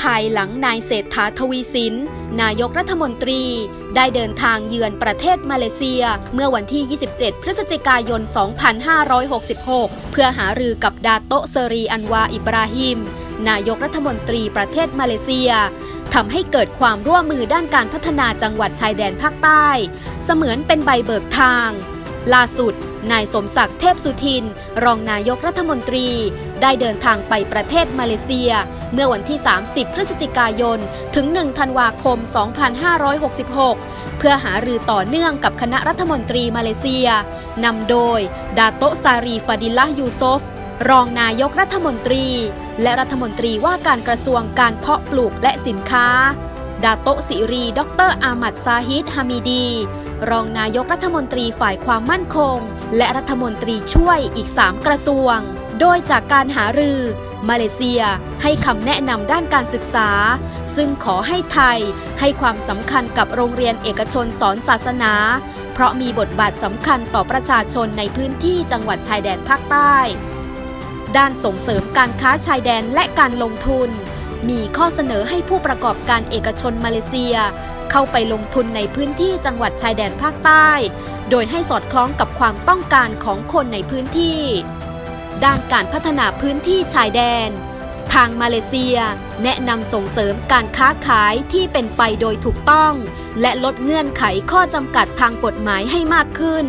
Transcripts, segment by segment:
ภายหลังนายเศรษฐาทวีสิน นายกรัฐมนตรี ได้เดินทางเยือนประเทศมาเลเซีย เมื่อวันที่ 27 พฤศจิกายน 2566 เพื่อหารือกับดาโตเซรีอันวาอิบราฮิม นายกรัฐมนตรีประเทศมาเลเซียทำให้เกิดความร่วมมือด้านการพัฒนาจังหวัดชายแดนภาคใต้ เสมือนเป็นใบเบิกทาง ล่าสุด นายสมศักดิ์เทพสุทิน รองนายกรัฐมนตรี ได้เดินทางไปประเทศมาเลเซีย เมื่อวันที่ 30 พฤศจิกายน ถึง 1 ธันวาคม 2566 เพื่อหารือต่อเนื่องกับคณะรัฐมนตรีมาเลเซีย นำโดย ดาโตซารีฟาดิลละยูโซฟรองนายกรัฐมนตรี และรัฐมนตรีว่าการกระทรวงการเพาะปลูกและสินค้า ดาโตสิรี ดรอามัดซาฮิดฮามิดี รองนายกรัฐมนตรีฝ่ายความมั่นคง และรัฐมนตรีช่วยอีก 3 กระทรวง โดยจากการหารือ มาเลเซียให้คำแนะนำด้านการศึกษา ซึ่งขอให้ไทยให้ความสำคัญกับโรงเรียนเอกชนสอนศาสนา เพราะมีบทบาทสำคัญต่อประชาชนในพื้นที่จังหวัดชายแดนภาคใต้ ด้านส่งเสริมการค้าชายแดนและการลงทุน มีข้อเสนอให้ผู้ประกอบการเอกชนมาเลเซีย เข้าไปลงทุนในพื้นที่จังหวัดชายแดนภาคใต้ โดยให้สอดคล้องกับความต้องการของคนในพื้นที่ ด้านการพัฒนาพื้นที่ชายแดน ทางมาเลเซีย แนะนำส่งเสริมการค้าขายที่เป็นไปโดยถูกต้อง และลดเงื่อนไขข้อจำกัดทางกฎหมายให้มากขึ้น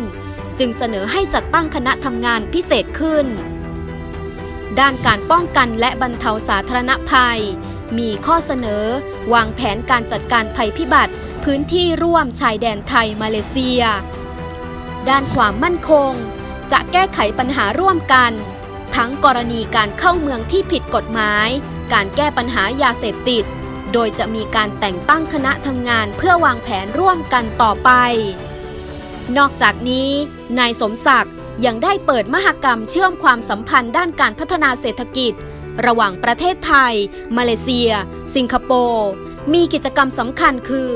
จึงเสนอให้จัดตั้งคณะทำงานพิเศษขึ้น ด้านการป้องกันและบรรเทาสาธารณภัย มีข้อเสนอ วางแผนการจัดการภัยพิบัติ พื้นที่ร่วมชายแดนไทยมาเลเซีย ด้านความมั่นคง จะแก้ไขปัญหาร่วมกัน ทั้งกรณีการเข้าเมืองที่ผิดกฎหมาย การแก้ปัญหายาเสพติด โดยจะมีการแต่งตั้งคณะทำงานเพื่อวางแผนร่วมกันต่อไป นอกจากนี้ นายสมศักดิ์ ยังได้เปิดมหกรรมเชื่อมความสัมพันธ์ด้านการพัฒนาเศรษฐกิจ ระหว่างประเทศไทย มาเลเซีย สิงคโปร์ มีกิจกรรมสำคัญคือ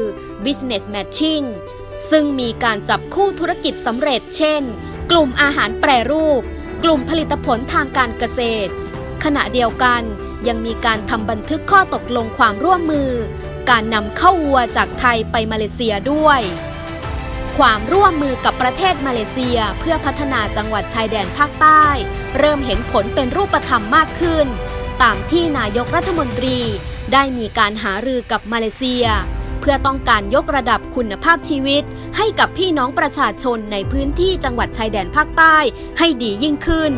Business Matching ซึ่งมีการจับคู่ธุรกิจสำเร็จ เช่น กลุ่มอาหารแปรรูป กลุ่มผลิตผลทางการเกษตร ขณะเดียวกันยังมีการทำบันทึกข้อตกลงความร่วมมือ การนำเข้าวัวจากไทยไปมาเลเซียด้วย ความร่วมมือกับประเทศมาเลเซีย เพื่อพัฒนาจังหวัดชายแดนภาคใต้ เริ่มเห็นผลเป็นรูปธรรมมากขึ้น ตามที่นายกรัฐมนตรีได้มีการหารือกับมาเลเซีย เพื่อต้องการยกระดับคุณภาพชีวิต ให้กับพี่น้องประชาชนในพื้นที่จังหวัดชายแดนภาคใต้ให้ดียิ่งขึ้น